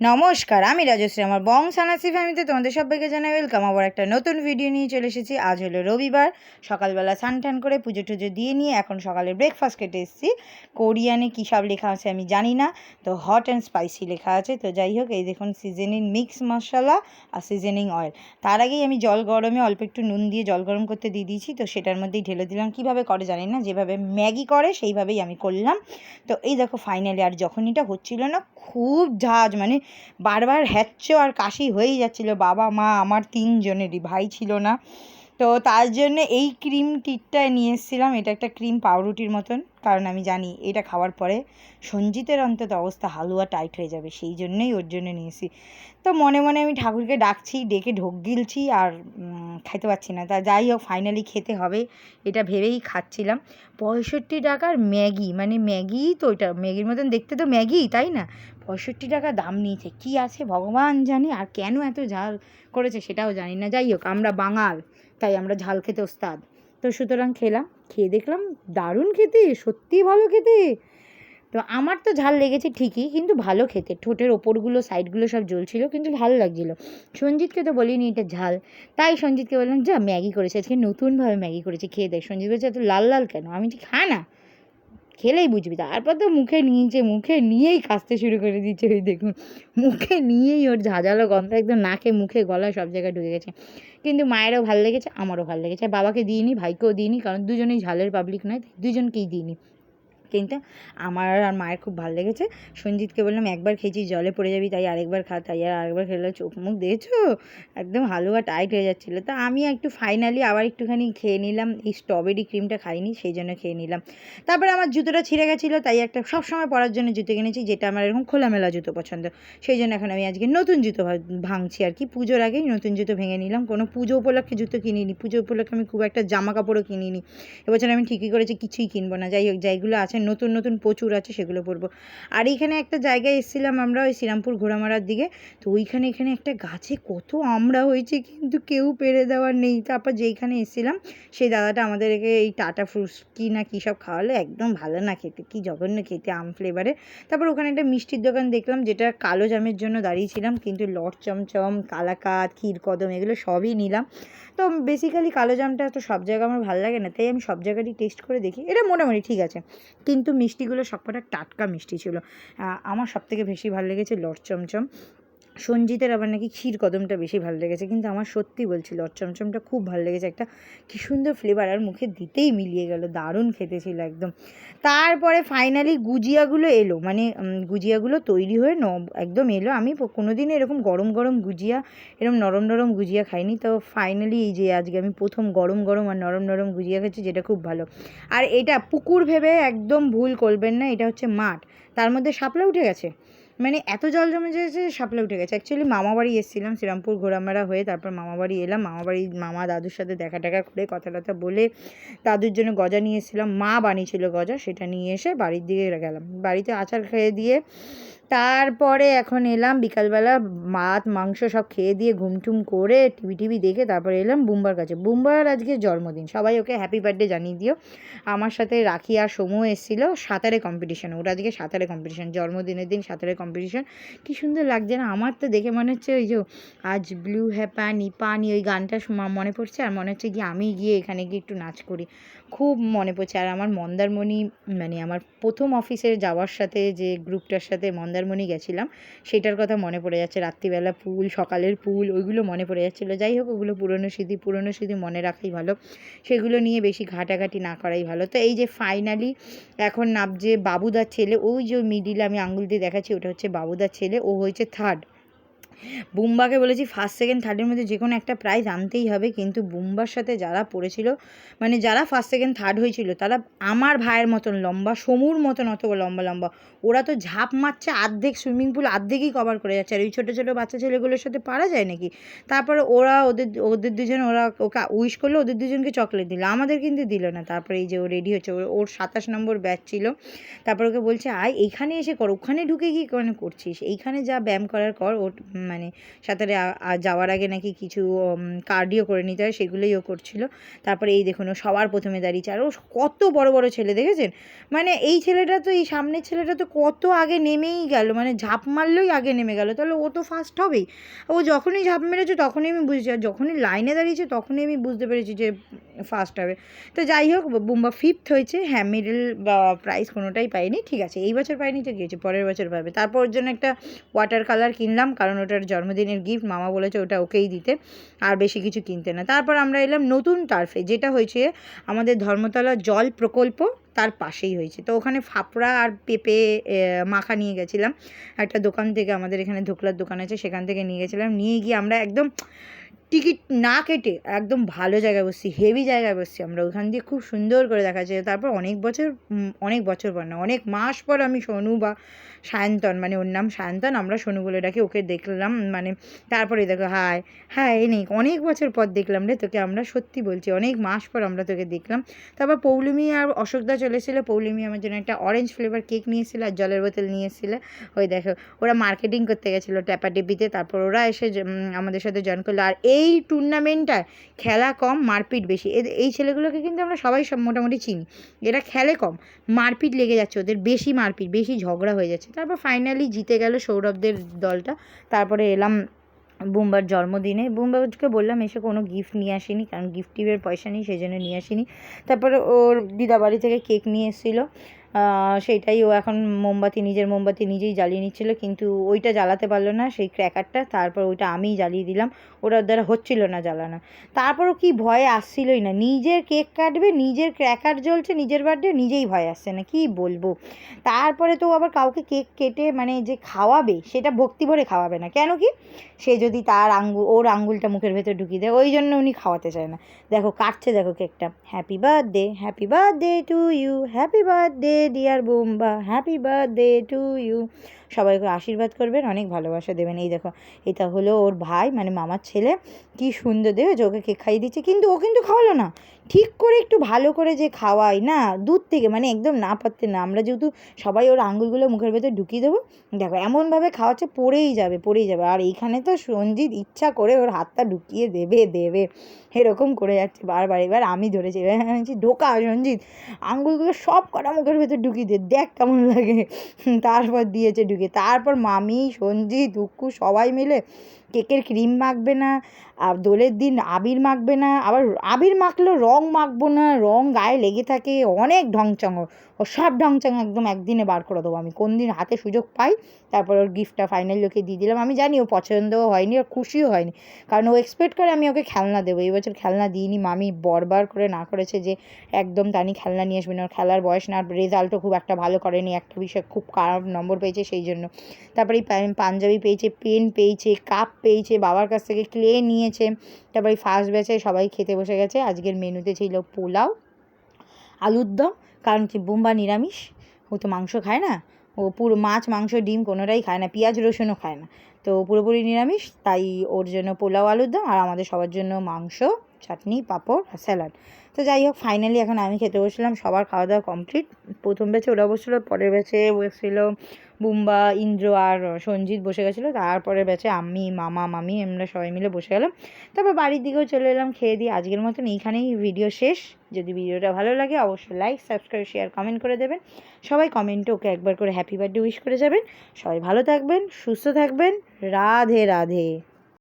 নমস্কার, আমি রাজশ্রী। আমার বং সানাসি ফ্যামিলিতে তোমাদের সবাইকে জানাই ওয়েলকাম। আবার একটা নতুন ভিডিও নিয়ে চলে এসেছি। আজ হলো রবিবার। সকালবেলা স্নান টান করে পুজো টুজো দিয়ে নিয়ে এখন সকালে ব্রেকফাস্ট কেটে এসেছি। কোরিয়ানে কী সব লেখা আছে আমি জানি না। তো হট অ্যান্ড স্পাইসি লেখা আছে। তো যাই হোক, এই দেখুন সিজনিং মিক্স মশলা আর সিজনিং অয়েল তার আগেই আমি জল গরমে অল্প একটু নুন দিয়ে জল গরম করতে দিয়ে দিয়েছি। তো সেটার মধ্যেই ঢেলে দিলাম। কীভাবে করে জানি না। যেভাবে ম্যাগি করে সেইভাবেই আমি করলাম। তো এই দেখো ফাইনালি আর যখন এটা হচ্ছিল না, খুব ঝাঁজ মানে বারবার হ্যাচ্চো আর কাশি হয়েই যাচ্ছিল। বাবা, মা আমার তিনজনেরই, ভাই ছিল না। তো তার জন্য এই ক্রিম টিটটা নিয়ে এসেছিলাম। এটা একটা ক্রিম পাউরুটির মতন, কারণ আমি জানি এটা খাওয়ার পরে সঞ্জিতের অন্তত অবস্থা হালুয়া টাইট হয়ে যাবে, সেই জন্যই ওর জন্য নিয়েছি তো মনে মনে আমি ঠাকুরকে ডাকছি, ডেকে ঢোক গিলছি আর খাইতে পারছি না। তা যাই হোক ফাইনালি খেতে হবে, এটা ভেবেই খাচ্ছিলাম। পঁয়ষট্টি টাকার ম্যাগি মানে ম্যাগি তো ওইটা, ম্যাগির মতন দেখতে তো ম্যাগি তাই না? পঁয়ষট্টি টাকা দাম নিয়েছে। কি আছে ভগবান জানে আর কেন এত ঝাল করেছে সেটাও জানি না। যাই হোক, আমরা বাঙাল, তাই আমরা ঝাল খেতে ওস্তাদ। তো সুতরাং খেলাম, খেয়ে দেখলাম দারুণ খেতে সত্যিই ভালো খেতে। তো আমার তো ঝাল লেগেছে ঠিকই, কিন্তু ভালো খেতে। ঠোঁটের ওপরগুলো, সাইডগুলো সব জ্বলছিল, কিন্তু ভালো লাগছিল। সঞ্জিতকে তো বলিনি এটা ঝাল। তাই সঞ্জিতকে বললাম, যা ম্যাগি করেছে, আজকে নতুনভাবে ম্যাগি করেছে, খেয়ে দেখ। সঞ্জিত বলছে, এত লাল লাল কেন? আমি ঠিক খা না। খেলেই বুঝবি। তারপর তো মুখে নিয়েছে মুখে নিয়েই কাশতে শুরু করে দিচ্ছে ওই দেখুন। মুখে নিয়েই ওর ঝাঁঝালো গন্ধ একদম নাকে, মুখে, গলায় সব জায়গায় ঢুকে গেছে। কিন্তু মায়েরও ভালো লেগেছে, আমারও ভালো লেগেছে। বাবাকে দিইনি, ভাইকেও দিইনি, কারণ দুজনেই ঝালের পাবলিক নয় দুজনকেই দিইনি। কিন্তু আমার আর মায়ের খুব ভালো লেগেছে। সঞ্জিতকে বললাম, একবার খেয়েছি জলে পড়ে যাবি, তাই আরেকবার খা, তাই আর আরেকবার খেলে চোখ মুখ দিয়েছ একদম হালুয়া টাইট হয়ে যাচ্ছিল। তা আমি একটু ফাইনালি আবার একটুখানি খেয়ে নিলাম, এই স্ট্রবেরি ক্রিমটা খাইনি, সেই জন্য খেয়ে নিলাম। তারপরে আমার জুতোটা ছিঁড়ে গেছিল, তাই একটা সব সময় পরার জন্য জুতো কিনেছি, যেটা আমার এরকম খোলামেলা জুতো পছন্দ। সেই জন্য এখন আমি আজকে নতুন জুতো ভাঙছি আর কি। পুজোর আগেই নতুন জুতো ভেঙে নিলাম। কোনো পুজো উপলক্ষে জুতো কিনিনি। পুজো উপলক্ষে আমি খুব একটা জামা কাপড়ও কিনিনি। এবছর আমি ঠিকই করেছি, কিছুই কিনবো না। যাই হোক যাইগুলো আছে নতুন নতুন প্রচুর আছে, সেগুলো পরবো। আর এইখানে একটা জায়গায় এসেছিলাম আমরা, ওই শ্রীরামপুর ঘোড়ামারার দিকে। তো ওইখানে, এখানে একটা গাছে কত আমড়া হয়েছে, কিন্তু কেউ পেরে দেওয়ার নেই। তারপর যেইখানে এসেছিলাম, সেই দাদাটা আমাদেরকে এই টাটা ফ্রুটস কি না কী সব খাওয়ালো, একদম ভালো না খেতে, কি জঘন্য খেতে, আম ফ্লেভারে তারপর ওখানে একটা মিষ্টির দোকান দেখলাম, যেটা কালো জামের জন্য দাঁড়িয়েছিলাম কিন্তু লট চমচম, কালাকাত, ক্ষীর কদম, এগুলো সবই নিলাম। তো বেসিক্যালি কালো জামটা তো সব জায়গায় আমার ভালো লাগে না, তাই আমি সব জায়গারই টেস্ট করে দেখি। এটা মোটামুটি ঠিক আছে। কিন্তু মিষ্টিগুলো সবকটা টাটকা মিষ্টি ছিল। আমার সবথেকে বেশি ভালো লেগেছে লট চমচম। সঞ্জিতের আবার নাকি ক্ষীর কদমটা বেশি ভালো লেগেছে, কিন্তু আমার সত্যি বলছি, লট চমচমটা খুব ভালো লেগেছে, একটা কী সুন্দর ফ্লেভার আর মুখে দিতেই মিলিয়ে গেল, দারুণ খেতে ছিল একদম। তারপরে ফাইনালি গুজিয়াগুলো এলো মানে গুজিয়াগুলো তৈরি হয়ে ন, একদম এলো, আমি কোনো দিন এরকম গরম গরম গুজিয়া এরকম নরম নরম গুজিয়া খাইনি, তো ফাইনালি এই যে আজকে আমি প্রথম গরম গরম আর নরম নরম গুজিয়া খাচ্ছি, যেটা খুব ভালো। আর এটা পুকুর ভেবে একদম ভুল করবেন না, এটা হচ্ছে মাঠ, তার মধ্যে শাপলা উঠে গেছে? মানে এত জল জমে যে সাপলা উঠে গেছে। অ্যাকচুয়ালি মামা বাড়ি এসেছিলাম শ্রীরামপুর ঘোরামেরা হয়ে, তারপর মামা বাড়ি এলাম। মামা বাড়ি মামা দাদুর সাথে দেখা টাকা করে কথা টথা বলে দাদুর জন্য গজা নিয়ে এসেছিলাম। মা বানিয়েছিল গজা, সেটা নিয়ে এসে বাড়ির দিকে গেলাম। বাড়িতে আচার খেয়ে দিয়ে তারপরে এখন এলাম, বিকালবেলা ভাত, মাংস সব খেয়ে দিয়ে ঘুমটুম করে টিভি টিভি দেখে তারপরে এলাম বুম্বার কাছে। বুম্বার আজকে জন্মদিন, সবাই ওকে হ্যাপি বার্থডে জানিয়ে দিও। আমার সাথে রাখি আর সমু এসেছিল সাঁতারে কম্পিটিশন ওটা আজকে সাঁতারে কম্পিটিশন জন্মদিনের দিন সাঁতারে কম্পিটিশন কী সুন্দর লাগছে না, আমার তো দেখে মনে হচ্ছে ওই যে আজ ব্লু হ্যাপানি পানি ওই গানটা মনে পড়ছে আর মনে হচ্ছে কি আমি গিয়ে এখানে গিয়ে একটু নাচ করি। খুব মনে পড়ছে আর আমার মন্দারমণি মানে আমার প্রথম অফিসের যাওয়ার সাথে যে গ্রুপটার সাথে মন্দারমণি গেছিলাম। সেটার কথা মনে পড়ে যাচ্ছে। রাত্রিবেলা পুল, সকালের পুল, ওইগুলো মনে পড়ে যাচ্ছিল। যাই হোক, ওগুলো পুরনো স্মৃতি পুরনো স্মৃতি মনে রাখাই ভালো। সেগুলো নিয়ে বেশি ঘাটাঘাটি না করাই ভালো। তো এই যে ফাইনালি এখন নাব যে বাবুদার ছেলে, ওই যে মিডিলে আমি আঙুল দিয়ে দেখাচ্ছি, ওটা হচ্ছে বাবুদার ছেলে। ও হয়েছে থার্ড বুম্বাকে বলেছি ফার্স্ট সেকেন্ড থার্ডের মধ্যে যে কোনো একটা প্রাইজ আনতেই হবে। কিন্তু বুম্বার সাথে যারা পড়েছিল মানে যারা ফার্স্ট সেকেন্ড থার্ড হয়েছিল তারা আমার ভাইয়ের মতন লম্বা সমুর মতন অত লম্বা লম্বা। ওরা তো ঝাঁপ মারছে অর্ধেক সুইমিং পুল অর্ধেকই কভার করে যাচ্ছে। আর ওই ছোটো ছোটো বাচ্চা ছেলেগুলোর সাথে পারা যায় নাকি? তারপরে ওরা ওদের ওদের দুজন ওরা ওকে উইশ করল ওদের দুজনকে চকলেট দিল। আমাদের কিন্তু দিল না। তারপরে এই যে ও রেডি হচ্ছে ওর- সাতাশ নম্বর ব্যাচ ছিল। তারপর ওকে বলছে আয় এইখানে এসে কর। ওখানে ঢুকে গিয়ে কেন করছিস? এইখানে যা ব্যায়াম করার কর। উম, মানে সাঁতারে যাওয়ার আগে নাকি কিছু কার্ডিও করে নিতে হয়, সেগুলোই ও করছিল। তারপরে এই দেখুন, ও সবার প্রথমে দাঁড়িয়েছে। আর ও কত বড় বড় ছেলে, দেখেছেন? মানে এই ছেলেটা তো, এই সামনের ছেলেটা তো কত আগে নেমেই গেল মানে ঝাঁপ মারলেই আগে নেমে গেল। তাহলে ও তো ফার্স্ট হবেই। ও যখনই ঝাঁপ মেরেছে, তখনই আমি বুঝেছি, আর যখনই লাইনে দাঁড়িয়েছে, তখনই আমি বুঝতে পেরেছি যে ফার্স্ট হবে। তো যাই হোক বুম্বা ফিফথ হয়েছে হ্যাঁ মিডল বা প্রাইজ কোনোটাই পাইনি ঠিক আছে। এই বছর পাইনি তো গিয়েছে, পরের বছর পাবে। তারপর জন্য একটা ওয়াটার কালার কিনলাম, কারণ ওটার জন্মদিনের গিফট মামা বলেছে ওটা ওকেই দিতে, আর বেশি কিছু কিনতে না। তারপর আমরা এলাম নতুন টার্ফে যেটা হয়েছে আমাদের ধর্মতলা জল প্রকল্প। তার পাশেই হয়েছে। তো ওখানে ফাপড়া আর পেঁপে মাখা নিয়ে গেছিলাম। একটা দোকান থেকে আমাদের এখানে ধোকলার দোকান আছে, সেখান থেকে নিয়ে গেছিলাম। নিয়ে গিয়ে আমরা একদম টিকিট না কেটে একদম ভালো জায়গায় বসছি, হেভি জায়গায় বসছি আমরা। ওখান দিয়ে খুব সুন্দর করে দেখা যায়। তারপর অনেক বছর অনেক বছর পর না, অনেক মাস পর আমি সোনু বা সায়ন্তন মানে ওর নাম সায়ন্তন, আমরা সোনু বলে ডাকি, ওকে দেখলাম। মানে তারপরে দেখো, হাই হ্যাঁ এই নেই, অনেক বছর পর দেখলাম রে তোকে, আমরা সত্যি বলছি, অনেক মাস পর আমরা তোকে দেখলাম। তারপর পৌলমি আর অশোকদা চলেছিল। পৌলমি আমার জন্য একটা অরেঞ্জ ফ্লেভার কেক নিয়ে এসেছিল আর জলের বোতল নিয়ে এসেছিল ওই দেখো, ওরা মার্কেটিং করতে গেছিল ট্যাপাটেপিতে তারপর ওরা এসে আমাদের সাথে জয়েন করল। আর এই টুর্নামেন্টটায় খেলা কম, মারপিট বেশি। এদের এই ছেলেগুলোকে কিন্তু আমরা সবাই সব মোটামুটি চিনি। এরা খেলে কম, মারপিট লেগে যাচ্ছে ওদের, বেশি মারপিট, বেশি ঝগড়া হয়ে যাচ্ছে। তারপর ফাইনালি জিতে গেল সৌরভদের দলটা। তারপরে এলাম বুম্বার জন্মদিনে। বুম্বাকে বললাম, এসে কোনো গিফট নিয়ে আসিনি, কারণ গিফট টিভের পয়সা নেই সেই জন্য নিয়ে আসিনি। তারপরে ওর দিদা বাড়ি থেকে কেক নিয়ে এসেছিল। সেইটাই ও এখন মোমবাতি, নিজের মোমবাতি নিজেই জ্বালিয়ে নিচ্ছিলো, কিন্তু ওইটা জ্বালাতে পারল না, সেই ক্র্যাকারটা তারপর ওইটা আমিই জ্বালিয়ে দিলাম। ওটার দ্বারা হচ্ছিল না জ্বালানো। তারপরও কি ভয়ে আসছিলই না। নিজের কেক কাটবে, নিজের ক্র্যাকার জ্বলছে, নিজের বার্থডে নিজেই ভয় আসছে না, কি বলব? তারপরে তো আবার কাউকে কেক কেটে মানে যে খাওয়াবে, সেটা ভক্তি ভরে খাওয়াবে না। কেন কি? সে যদি তার আঙ্গুল ওর আঙ্গুলটা মুখের ভেতর ঢুকিয়ে দেয়, ওই জন্য উনি খাওয়াতে চায় না। দেখো, কাটছে, দেখো কেকটা happy birthday happy birthday to you happy birthday dear Bomba happy birthday to you সবাইকে আশীর্বাদ করবেন, অনেক ভালোবাসা দেবেন। এই দেখো, এটা হলো ওর ভাই মানে মামার ছেলে। কি সুন্দর দেখেছ ওকে কেক খাইয়ে দিচ্ছে, কিন্তু ও কিন্তু খাওয়ালো না। ঠিক করে একটু ভালো করে যে খাওয়াই, না? দূর থেকে মানে একদম না পারতে না। আমরা যেহেতু সবাই ওর আঙ্গুলগুলো মুখের ভেতর ঢুকিয়ে দেবো, দেখো এমনভাবে খাওয়াচ্ছে, পড়েই যাবে পড়েই যাবে। আর এইখানে তো সঞ্জিত ইচ্ছা করে ওর হাতটা ঢুকিয়ে দেবে দেবে। এরকম করে যাচ্ছে বারবার। এবার আমি ধরেছি, এবার আমি ঢোকা সঞ্জিত আঙ্গুলগুলো সব কটা মুখের ভেতর ঢুকিয়ে দে, দেখ কেমন লাগে। তারপর দিয়েছে ঢুকে। তারপর মামি, সঞ্জিত উক্কু সবাই মিলে কেকের ক্রিম মাখবে না, আর দোলের দিন আবির মাখবে না, আবার আবির মাখলেও রং মাখবো না, রং গায়ে লেগে থাকে, অনেক ঢংচং ওর। ও সব ঢংচং একদম একদিনে বার করে দেবো আমি। কোন দিন হাতে সুযোগ পাই, তারপর ওর গিফটটা ফাইনাল ওকে দিয়ে দিলাম। আমি জানি ও পছন্দও হয়নি, আর খুশিও হয়নি, কারণ ও এক্সপেক্ট করে আমি ওকে খেলনা দেবো। এই বছর খেলনা দিইনি, মামি বরবার করে না করেছে যে একদম তানি খেলনা নিয়ে আসবে না। ওর খেলার বয়স না আর রেজাল্টও খুব একটা ভালো করেনি, একটা বিষয় খুব খারাপ নম্বর পেয়েছে সেই জন্য। তারপরে এই পাঞ্জাবি পেয়েছে, পেন পেয়েছে কাপ পেয়েছে, বাবার কাছ থেকে ক্লে নিয়েছে। তারপরে ফার্স্ট ব্যাচে সবাই খেতে বসে গেছে। আজকের মেনুতে ছিল পোলাও, আলুর দম, কারণ কি বোম্বা নিরামিষ। ও তো মাংস খায় না। ও পুরো মাছ, মাংস, ডিম কোনোটাই খায় না, পেঁয়াজ, রসুনও খায় না। তো পুরোপুরি নিরামিষ, তাই ওর জন্য পোলাও, আলুর দম আর আমাদের সবার জন্য মাংস। চাটনি, পাঁপড় আর স্যালাড। তো যাই হোক ফাইনালি এখন আমি খেতে বসলাম সবার খাওয়া দাওয়া কমপ্লিট প্রথম ব্যাচে ওরা বসছিলো, পরের ব্যাচে বসছিল বুম্বা, ইন্দ্র আর সঞ্জিত বসে গেছিল। তারপরে ব্যাচে আমি, মামা, মামি, আমরা সবাই মিলে বসে গেলাম। তারপর বাড়ির দিকেও চলে এলাম, খেয়ে দিয়ে আজকের মতন এইখানেই ভিডিও শেষ। যদি ভিডিওটা ভালো লাগে, অবশ্যই লাইক সাবস্ক্রাইব শেয়ার কমেন্ট করে দেবেন। সবাই কমেন্টে ওকে একবার করে হ্যাপি বার্থডে উইশ করে যাবেন। সবাই ভালো থাকবেন, সুস্থ থাকবেন। রাধে রাধে।